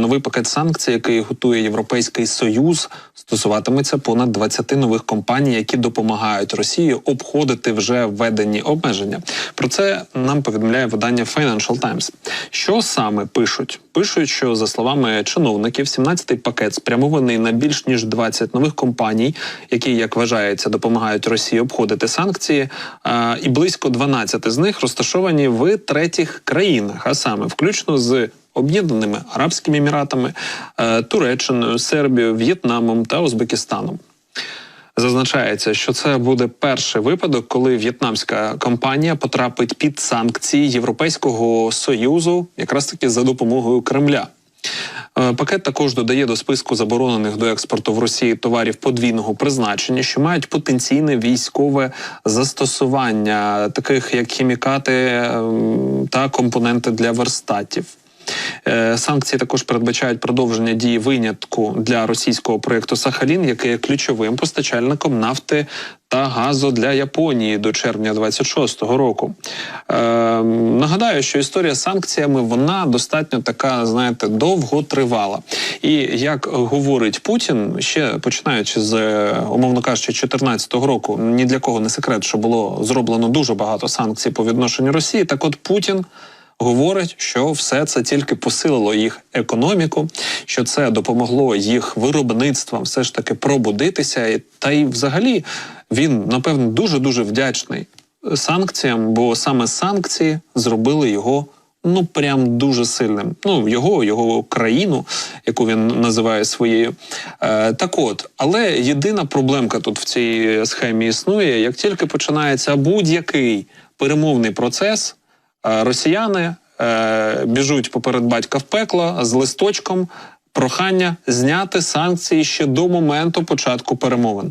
Новий пакет санкцій, який готує Європейський Союз, стосуватиметься понад 20 нових компаній, які допомагають Росії обходити вже введені обмеження. Про це нам повідомляє видання Financial Times. Що саме пишуть? Пишуть, що за словами чиновників, 17-й пакет спрямований на більш ніж 20 нових компаній, які, як вважається, допомагають Росії обходити санкції. І близько 12 з них розташовані в третіх країнах, а саме включно з Об'єднаними Арабськими Еміратами, е, Туреччиною, Сербією, В'єтнамом та Узбекистаном. Зазначається, що це буде перший випадок, коли в'єтнамська компанія потрапить під санкції Європейського союзу, якраз таки за допомогою Кремля. Е, Пакет також додає до списку заборонених до експорту в Росії товарів подвійного призначення, що мають потенційне військове застосування, таких як хімікати ем, та компоненти для верстатів. Е, Санкції також передбачають продовження дії винятку для російського проєкту Сахалін, який є ключовим постачальником нафти та газу для Японії до червня 26-го року. Е, нагадаю, що історія з санкціями вона достатньо така, знаєте, довго тривала. І як говорить Путін, ще починаючи з е, умовно кажучи, 2014 року, ні для кого не секрет, що було зроблено дуже багато санкцій по відношенню Росії. Так, от Путін говорить, що все це тільки посилило їх економіку, що це допомогло їх виробництвам все ж таки пробудитися. Та й взагалі він напевно дуже дуже вдячний санкціям, бо саме санкції зробили його. Ну, прям дуже сильним. Ну, його, його країну, яку він називає своєю. Е, так от, але єдина проблемка тут в цій схемі існує: як тільки починається будь-який перемовний процес, росіяни е, біжуть поперед батька в пекло з листочком прохання зняти санкції ще до моменту початку перемовин.